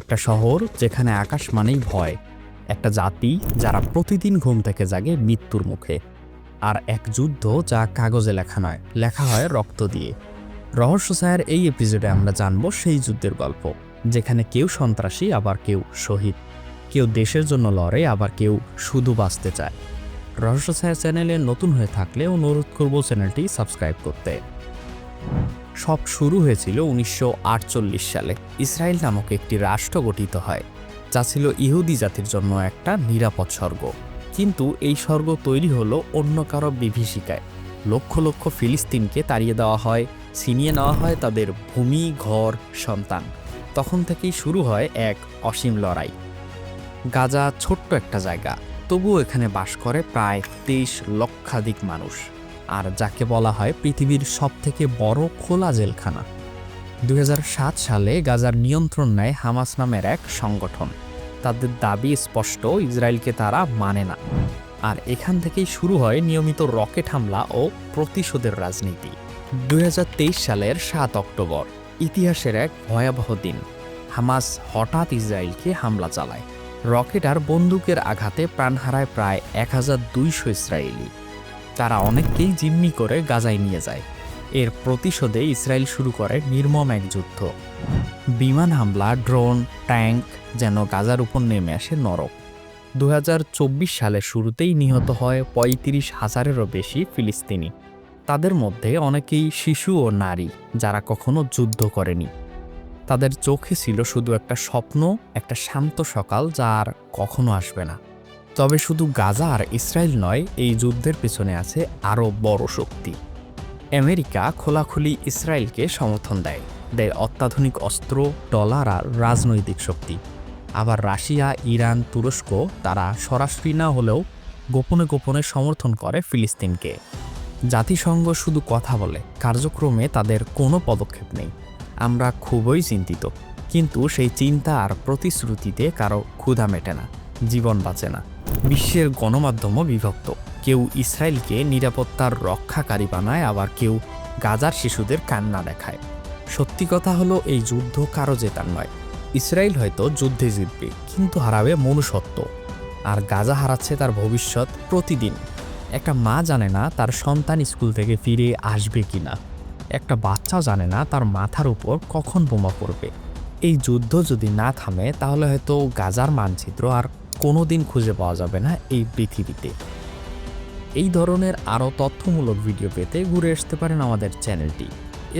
একটা শহর যেখানে আকাশ মানেই ভয়, একটা জাতি যারা প্রতিদিন ঘুম থেকে জাগে মৃত্যুর মুখে, আর এক যুদ্ধ যা কাগজে লেখা নয়, লেখা হয় রক্ত দিয়ে। রহস্য ছায়ার এই এপিসোডে আমরা জানব সেই যুদ্ধের গল্প, যেখানে কেউ সন্ত্রাসী, আবার কেউ শহীদ। কেউ দেশের জন্য লড়ে, আবার কেউ শুধু বাঁচতে চায়। রহস্য ছায়া চ্যানেলে নতুন হয়ে থাকলে অনুরোধ করব চ্যানেলটি সাবস্ক্রাইব করতে। সব শুরু হয়েছিল উনিশশো আটচল্লিশ সালে। ইসরায়েল নামক একটি রাষ্ট্র গঠিত হয়, যা ছিল ইহুদি জাতির জন্য একটা নিরাপদ স্বর্গ। কিন্তু এই স্বর্গ তৈরি হলো অন্য কারও বিভীষিকায়। লক্ষ লক্ষ ফিলিস্তিনকে তাড়িয়ে দেওয়া হয়, ছিনিয়ে নেওয়া হয় তাদের ভূমি, ঘর, সন্তান। তখন থেকেই শুরু হয় এক অসীম লড়াই। গাজা ছোট্ট একটা জায়গা, তবুও এখানে বাস করে প্রায় তেইশ লক্ষাধিক মানুষ। আর যাকে বলা হয় পৃথিবীর সবথেকে বড় খোলা জেলখানা। দুই হাজার সাত সালে গাজার নিয়ন্ত্রণ নেয় হামাস নামের এক সংগঠন। তাদের দাবি স্পষ্ট, ইসরায়েলকে তারা মানে না। আর এখান থেকেই শুরু হয় নিয়মিত রকেট হামলা ও প্রতিশোধের রাজনীতি। দুই হাজার তেইশ সালের সাত অক্টোবর, ইতিহাসের এক ভয়াবহ দিন। হামাস হঠাৎ ইসরায়েলকে হামলা চালায়। রকেট আর বন্দুকের আঘাতে প্রাণ হারায় প্রায় এক হাজার দুইশো ইসরায়েলি। তারা অনেককেই জিম্মি করে গাজায় নিয়ে যায়। এর প্রতিশোধে ইসরায়েল শুরু করে নির্মম এক যুদ্ধ। বিমান হামলা, ড্রোন, ট্যাঙ্ক যেন গাজার উপর নেমে আসে নরক। দু সালের শুরুতেই নিহত হয় পঁয়ত্রিশ হাজারেরও বেশি ফিলিস্তিনি। তাদের মধ্যে অনেকেই শিশু ও নারী যারা কখনো যুদ্ধ করেনি। তাদের চোখে ছিল শুধু একটা স্বপ্ন, একটা শান্ত সকাল যা আর কখনো আসবে না। তবে শুধু গাজা আর ইসরায়েল নয়, এই যুদ্ধের পেছনে আছে আরও বড় শক্তি। আমেরিকা খোলাখুলি ইসরায়েলকে সমর্থন দেয় দেয় অত্যাধুনিক অস্ত্র, ডলার আর রাজনৈতিক শক্তি। আবার রাশিয়া, ইরান, তুরস্ক তারা সরাসরি না হলেও গোপনে গোপনে সমর্থন করে ফিলিস্তিনকে। জাতিসংঘ শুধু কথা বলে, কার্যক্রমে তাদের কোনো পদক্ষেপ নেই। আমরা খুবই চিন্তিত, কিন্তু সেই চিন্তা আর প্রতিশ্রুতিতে কারও ক্ষুধা মেটে না, জীবন বাঁচে না। বিশ্বের গণমাধ্যমও বিভক্ত। কেউ ইসরায়েলকে নিরাপত্তার রক্ষাকারী বানায়, আবার কেউ গাজার শিশুদের কান্না দেখায়। সত্যি কথা হলো, এই যুদ্ধ কারও জেতার নয়। ইসরায়েল হয়তো যুদ্ধে জিতবে, কিন্তু হারাবে মনুষ্যত্ব। আর গাজা হারাচ্ছে তার ভবিষ্যৎ প্রতিদিন। একটা মা জানে না তার সন্তান স্কুল থেকে ফিরে আসবে কি না। একটা বাচ্চাও জানে না তার মাথার উপর কখন বোমা পড়বে। এই যুদ্ধ যদি না থামে, তাহলে হয়তো গাজার মানচিত্র আর কোনো দিন খুঁজে পাওয়া যাবে না এই পৃথিবীতে। এই ধরনের আরও তথ্যমূলক ভিডিও পেতে ঘুরে আসতে পারেন আমাদের চ্যানেলটি।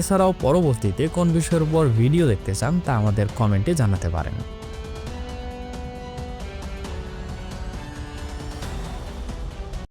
এছাড়াও পরবর্তীতে কোন বিষয়ের উপর ভিডিও দেখতে চান তা আমাদের কমেন্টে জানাতে পারেন।